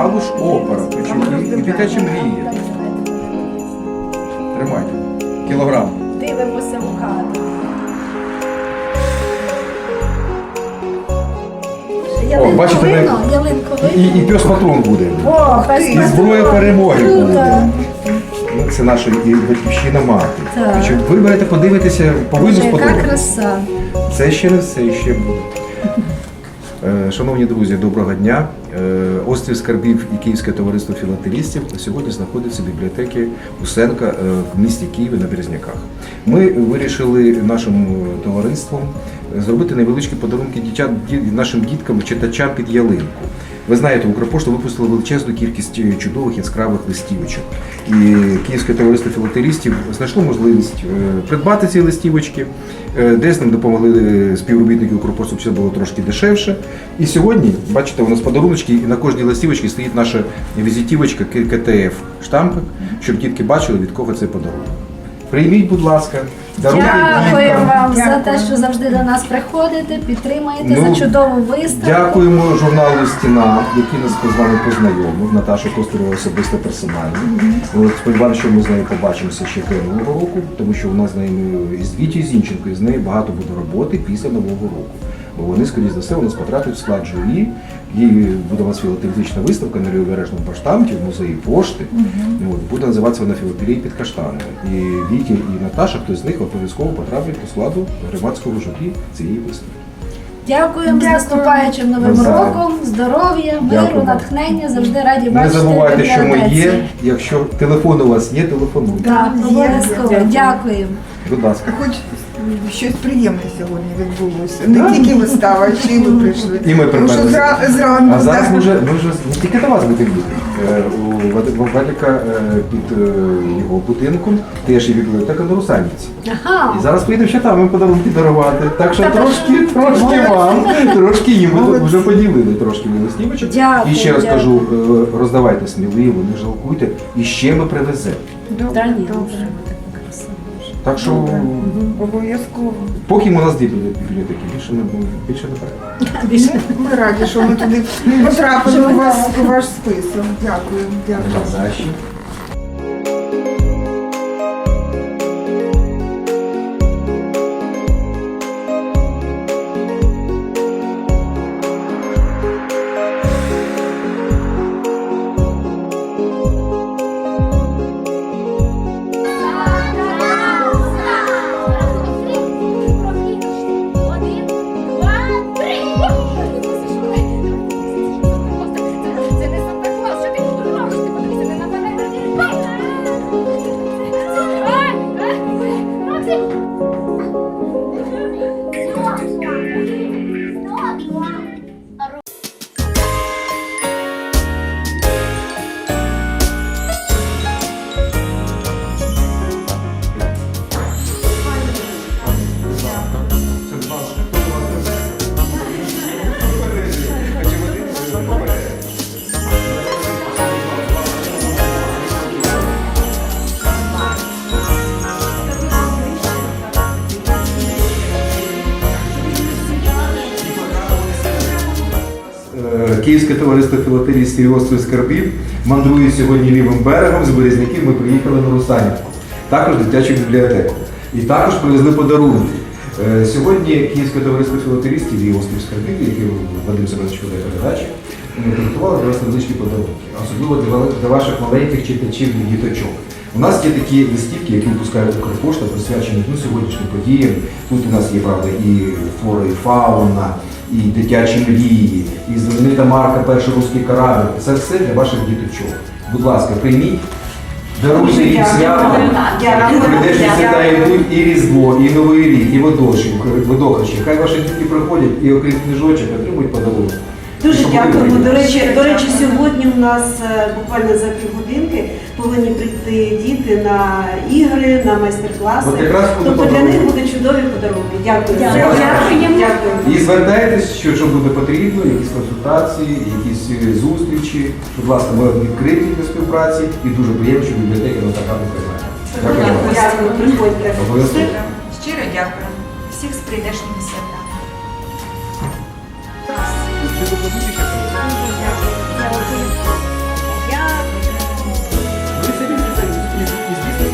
Галуш опера, і, і дитячі мрії. Тримайте. Кілограм. Дивимося в кадр. О, бачите, ми-. І, і пес патрон буде. О, І зброя перемоги буде. Ну, Це наша і батьківщина мати. Так. Ви берете, подивитися, повинно яка краса. Це ще не все, ще буде. Е, Шановні друзі, доброго дня. Острів Скарбів і Київське товариство філателістів сьогодні знаходиться в бібліотеки Усенка е, в місті Києві на Березняках. Ми вирішили нашим е, товариством е, зробити невеличкі подарунки дітям, нашим діткам, читачам під ялинку. Ви знаєте, Укрпошта випустила величезну кількість е, чудових яскравих листівочок. І Київське товариство філателістів знайшло можливість е, придбати ці листівочки. Е, Десь нам допомогли співробітники Укрпошти, щоб це було трошки дешевше. І сьогодні, бачите, у нас подаруночки, і на кожній листівочці стоїть наша візитівочка КТФ штампик, щоб дітки бачили, від кого цей подарунок. Прийміть, будь ласка, даруйте Дякую діткам. вам за те, що завжди до нас приходите, підтримуєте Ну, за чудову виставку. Дякуємо журналу Стіна, який нас з вами познайомив. Наташа Костурова особисто персонально. От, Сподіваюся, що ми з нею побачимося ще до нового року, тому що у нас з нею і з Вітєю Зінченко, і з нею багато буде роботи після нового року. Бо вони, скоріш за все, у нас потраплять в склад журі. І буде у нас філателістична виставка на Лівобережному поштамті в музеї пошти. От, буде називатися вона філателії під каштанами. І Вітя і Наташа, хтось з них обов'язково потраплять до складу громадського журі цієї виставки. Дякуємо з наступаючим новим Навзаєм. роком, здоров'я, миру, вам. натхнення. Завжди раді Не забувайте, що ми є. Якщо телефон у вас є, телефонуйте. Так, обов'язково. Дякую. Дякуємо. Будь ласка. Щось приємне сьогодні відбулося. Не тільки вистава, а ще й ви прийшли. І ми Тому що зра- зранку. А зараз ми вже ми вже не тільки до вас будемо їхати. Е, У Вадика е, під е, його будинком теж є бібліотека на Русанівці. Ага. І зараз поїдемо ще там їм подарунки дарувати. Так що трошки, трошки вам, трошки їм. Ми вже поділили трошки листівочок. Дякую, І ще раз дякую. кажу, е, роздавайте сміливо, не жалкуйте. І ще ми привеземо. Добре, Та ні, добре. Так що Обов'язково. поки ми нас дві бібліотеки, більше не більше не треба. Більше. Ми раді, що ми туди потрапили у вас у ваш список. Дякую, дякую. Київське товариство філателістів і острів Скарбів мандрує сьогодні лівим берегом з Березняків. Ми приїхали на Русанівку, також дитячу бібліотеку. І також привезли подарунки. Е, Сьогодні Київське товариство філателістів і острів Скарбів, який Вадим Семенович веде передачі, ми підготували для вас невеличкі подарунки, особливо для ваших маленьких читачів і діточок. У нас є такі листівки, які випускає Укрпошта, присвячені ну, сьогоднішнім подіям. Тут у нас є правда і флора, і фауна, і дитячі мрії, і знаменита марка перший русський корабль. Це все для ваших діточок. Будь ласка, прийміть. Даруйте їм свято. Прийдешні свята йдуть і Різдво, і Новий рік, і водохрещі. водохрещі. Хай ваші дітки приходять і окрім книжочок отримують подарунок. Дуже дякуємо. До речі, до речі, сьогодні у нас е, буквально за півгодинки повинні прийти діти на ігри, на майстер-класи. Буде Тобто для них будуть чудові подарунки. Дякую. Дякую. Дякую. І звертайтесь, що, що буде потрібно, якісь консультації, якісь е, зустрічі. Будь ласка, ми відкриті до співпраці і дуже приємно, що бібліотека на така приймає. Дякую. Дякую. Приходьте. Щиро дякую. Всіх з прийдешніми святами. Ви докладуєте ще Дякую. Ви самі і, звісно, звичайно,